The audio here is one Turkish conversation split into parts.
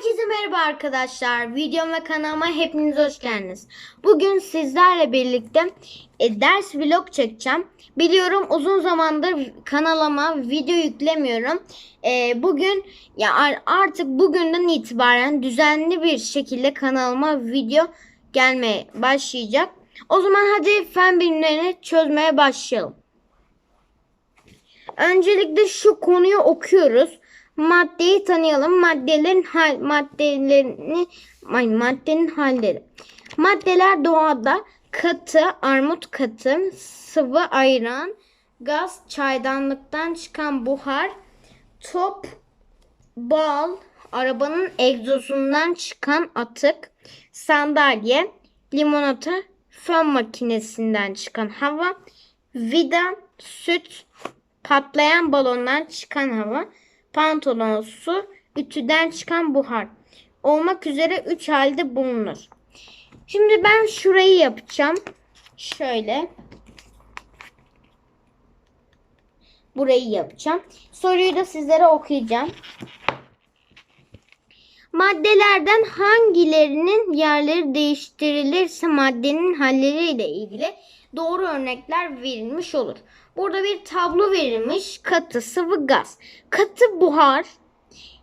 Herkese merhaba arkadaşlar. Videom ve kanalıma hepiniz hoş geldiniz. Bugün sizlerle birlikte e, ders vlog çekeceğim. Biliyorum uzun zamandır kanalıma video yüklemiyorum. E, bugün ya ar- artık bugünden itibaren düzenli bir şekilde kanalıma video gelmeye başlayacak. O zaman hadi fen bilimlerini çözmeye başlayalım. Öncelikle şu konuyu okuyoruz. Maddeyi tanıyalım. Maddelerin hal maddelerini ay, maddenin halleri. Maddeler doğada katı, armut katı, sıvı ayran, gaz, çaydanlıktan çıkan buhar, top, bal, arabanın egzozundan çıkan atık, sandalye, limonata, fön makinesinden çıkan hava, vida, süt, patlayan balondan çıkan hava, pantolon, su, ütüden çıkan buhar olmak üzere 3 halde bulunur. Şimdi ben şurayı yapacağım. Şöyle. Burayı yapacağım. Soruyu da sizlere okuyacağım. Maddelerden hangilerinin yerleri değiştirilirse maddenin halleriyle ilgili doğru örnekler verilmiş olur. Burada bir tablo verilmiş. Katı, sıvı gaz. Katı buhar,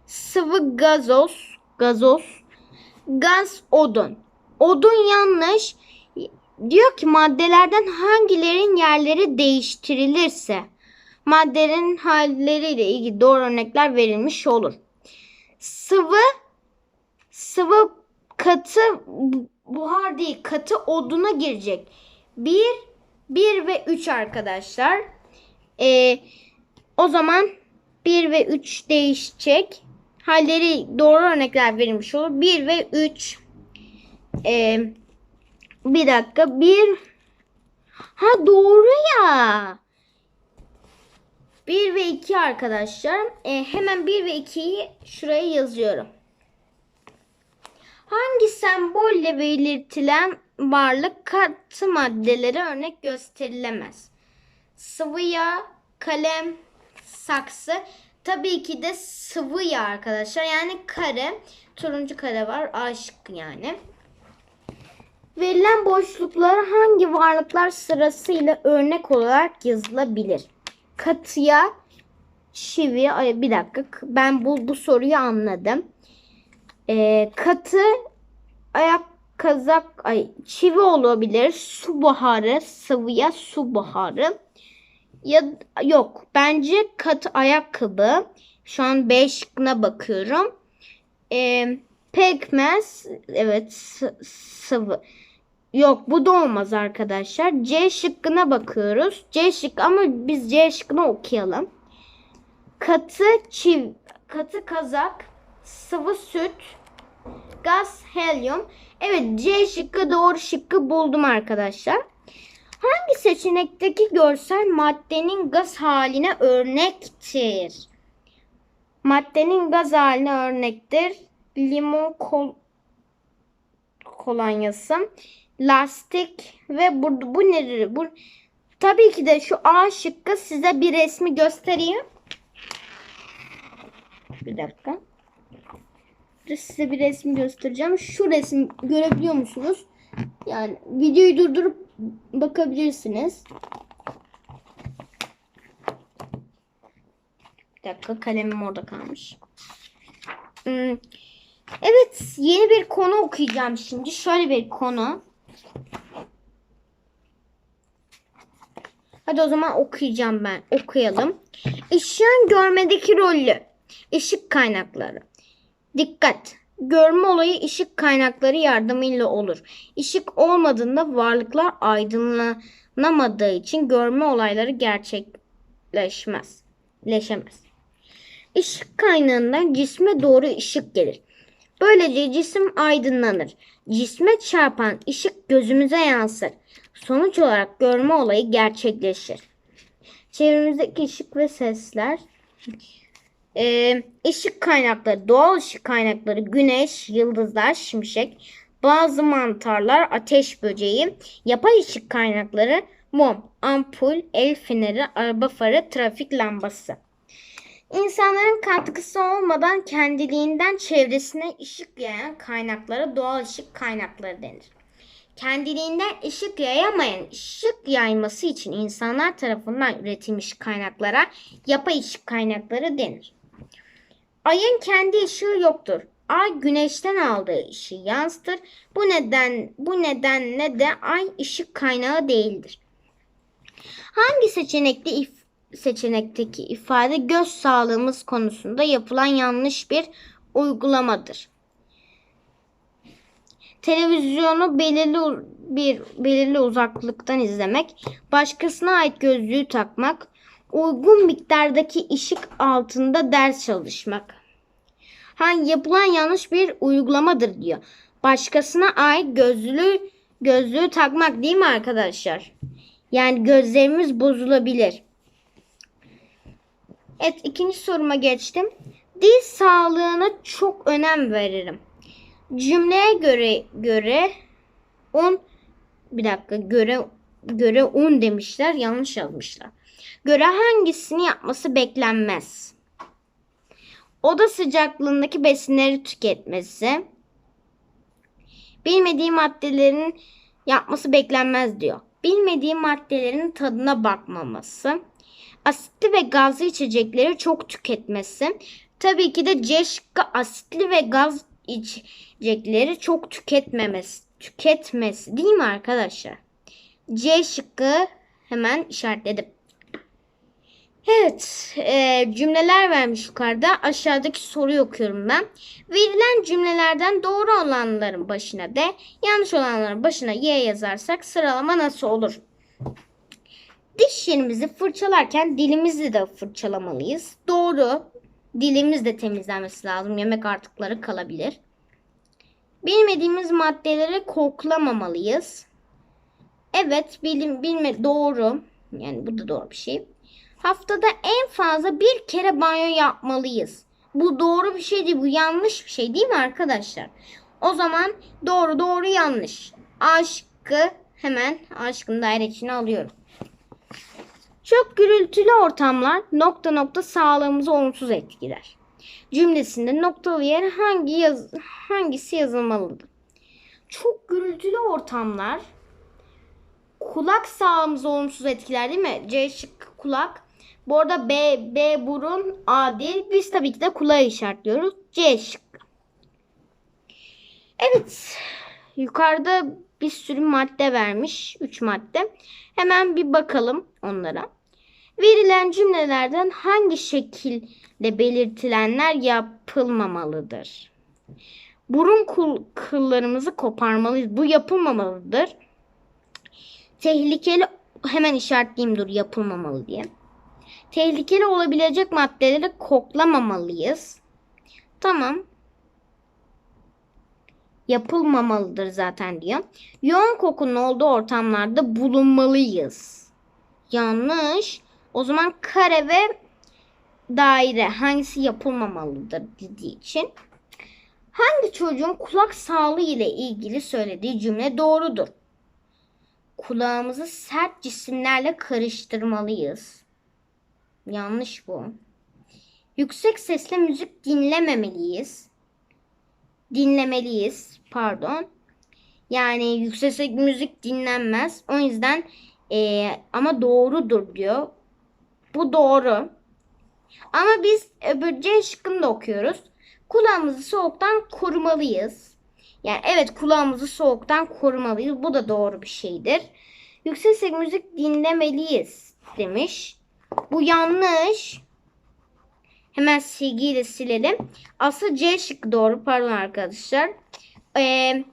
sıvı gazoz, gazoz, gaz odun. Odun yanlış. Diyor ki maddelerden hangilerin yerleri değiştirilirse maddenin halleriyle ilgili doğru örnekler verilmiş olur. Sıvı sıvı katı buhar değil katı oduna girecek. 1 1 ve 3 arkadaşlar. Ee, o zaman 1 ve 3 değişecek. Halleri doğru örnekler verilmiş olur. 1 ve 3 ee, bir dakika 1 Ha doğru ya. 1 ve 2 arkadaşlar. Ee, hemen 1 ve 2'yi şuraya yazıyorum. Hangi sembolle belirtilen varlık katı maddelere örnek gösterilemez? Sıvı yağ, kalem, saksı. Tabii ki de sıvı yağ arkadaşlar. Yani kare, turuncu kare var. A şıkkı yani. Verilen boşluklara hangi varlıklar sırasıyla örnek olarak yazılabilir? Katıya, çivi, ay bir dakika ben bu, bu soruyu anladım. Ee, katı ayak kazak ay çivi olabilir. Su buharı, sıvıya su buharı. Ya yok bence katı ayakkabı. Şu an B şıkkına bakıyorum. Ee, pekmez evet sı- sıvı. Yok bu da olmaz arkadaşlar. C şıkkına bakıyoruz. C şıkkı ama biz C şıkkını okuyalım. Katı çiv katı kazak, sıvı süt, gaz, helyum. Evet C şıkkı doğru şıkkı buldum arkadaşlar. Hangi seçenekteki görsel maddenin gaz haline örnektir? Maddenin gaz haline örnektir. Limon kol kolonyası, lastik ve bu, bu nedir? Bu tabii ki de şu A şıkkı size bir resmi göstereyim. Bir dakika. Size bir resim göstereceğim. Şu resim görebiliyor musunuz? Yani videoyu durdurup bakabilirsiniz. Bir dakika kalemim orada kalmış. Hmm. Evet yeni bir konu okuyacağım şimdi. Şöyle bir konu. Hadi o zaman okuyacağım ben. Okuyalım. Işığın görmedeki rolü. Işık kaynakları. Dikkat! Görme olayı ışık kaynakları yardımıyla olur. Işık olmadığında varlıklar aydınlanamadığı için görme olayları gerçekleşmez. Leşemez. Işık kaynağından cisme doğru ışık gelir. Böylece cisim aydınlanır. Cisme çarpan ışık gözümüze yansır. Sonuç olarak görme olayı gerçekleşir. Çevremizdeki ışık ve sesler ee, ışık kaynakları, doğal ışık kaynakları, güneş, yıldızlar, şimşek, bazı mantarlar, ateş böceği, yapay ışık kaynakları, mum, ampul, el feneri, araba farı, trafik lambası. İnsanların katkısı olmadan kendiliğinden çevresine ışık yayan kaynaklara doğal ışık kaynakları denir. Kendiliğinden ışık yayamayan ışık yayması için insanlar tarafından üretilmiş kaynaklara yapay ışık kaynakları denir. Ayın kendi ışığı yoktur. Ay güneşten aldığı ışığı yansıtır. Bu neden bu nedenle de ay ışık kaynağı değildir. Hangi seçenekte if- seçenekteki ifade göz sağlığımız konusunda yapılan yanlış bir uygulamadır? Televizyonu belirli bir belirli uzaklıktan izlemek, başkasına ait gözlüğü takmak, uygun miktardaki ışık altında ders çalışmak. Ha, yapılan yanlış bir uygulamadır diyor. Başkasına ait gözlüğü gözlüğü takmak değil mi arkadaşlar? Yani gözlerimiz bozulabilir. Evet ikinci soruma geçtim. Dil sağlığına çok önem veririm. Cümleye göre göre un bir dakika göre göre un demişler yanlış yazmışlar. Göre hangisini yapması beklenmez? Oda sıcaklığındaki besinleri tüketmesi. Bilmediği maddelerin yapması beklenmez diyor. Bilmediği maddelerin tadına bakmaması. Asitli ve gazlı içecekleri çok tüketmesi. Tabii ki de C şıkkı asitli ve gaz içecekleri çok tüketmemesi. Tüketmesi değil mi arkadaşlar? C şıkkı hemen işaretledim. Evet, e, cümleler vermiş yukarıda. Aşağıdaki soruyu okuyorum ben. Verilen cümlelerden doğru olanların başına D, yanlış olanların başına Y yazarsak sıralama nasıl olur? Diş yerimizi fırçalarken dilimizi de fırçalamalıyız. Doğru. Dilimiz de temizlenmesi lazım. Yemek artıkları kalabilir. Bilmediğimiz maddeleri koklamamalıyız. Evet, bilim bilme doğru. Yani bu da doğru bir şey. Haftada en fazla bir kere banyo yapmalıyız. Bu doğru bir şey değil, bu yanlış bir şey değil mi arkadaşlar? O zaman doğru doğru yanlış. A şıkkı hemen A şıkkını daire içine alıyorum. Çok gürültülü ortamlar nokta nokta sağlığımızı olumsuz etkiler. Cümlesinde noktalı yer hangi yaz hangisi yazılmalıdır? Çok gürültülü ortamlar kulak sağlığımızı olumsuz etkiler değil mi? C şıkkı kulak. Bu arada B, B burun, A değil. Biz tabii ki de kulağı işaretliyoruz. C şıkkı. Evet. Yukarıda bir sürü madde vermiş. 3 madde. Hemen bir bakalım onlara. Verilen cümlelerden hangi şekilde belirtilenler yapılmamalıdır? Burun kıllarımızı koparmalıyız. Bu yapılmamalıdır. Tehlikeli hemen işaretleyeyim dur yapılmamalı diye. Tehlikeli olabilecek maddeleri koklamamalıyız. Tamam. Yapılmamalıdır zaten diyor. Yoğun kokunun olduğu ortamlarda bulunmalıyız. Yanlış. O zaman kare ve daire hangisi yapılmamalıdır dediği için. Hangi çocuğun kulak sağlığı ile ilgili söylediği cümle doğrudur? Kulağımızı sert cisimlerle karıştırmalıyız. Yanlış bu. Yüksek sesle müzik dinlememeliyiz. Dinlemeliyiz, pardon. Yani yüksek sesle müzik dinlenmez. O yüzden eee, ama doğrudur diyor. Bu doğru. Ama biz öbür C şıkkını da okuyoruz. Kulağımızı soğuktan korumalıyız. Yani evet kulağımızı soğuktan korumalıyız. Bu da doğru bir şeydir. Yüksek sesle müzik dinlemeliyiz demiş. Bu yanlış. Hemen silgiyle silelim. Aslında C şıkkı doğru. Pardon arkadaşlar. Ee,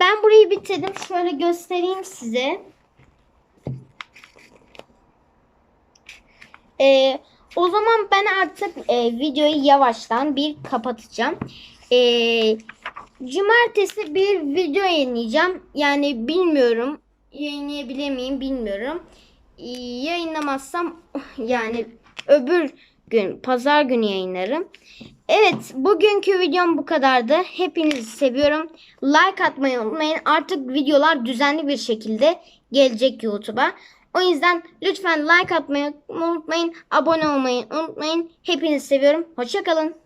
ben burayı bitirdim. Şöyle göstereyim size. Ee, o zaman ben artık e, videoyu yavaştan bir kapatacağım. Ee, cumartesi bir video yayınlayacağım. Yani bilmiyorum. Yayınlayabilir miyim bilmiyorum. Yayınlamazsam yani öbür gün pazar günü yayınlarım. Evet bugünkü videom bu kadardı. Hepinizi seviyorum. Like atmayı unutmayın. Artık videolar düzenli bir şekilde gelecek YouTube'a. O yüzden lütfen like atmayı unutmayın. Abone olmayı unutmayın. Hepinizi seviyorum. Hoşçakalın.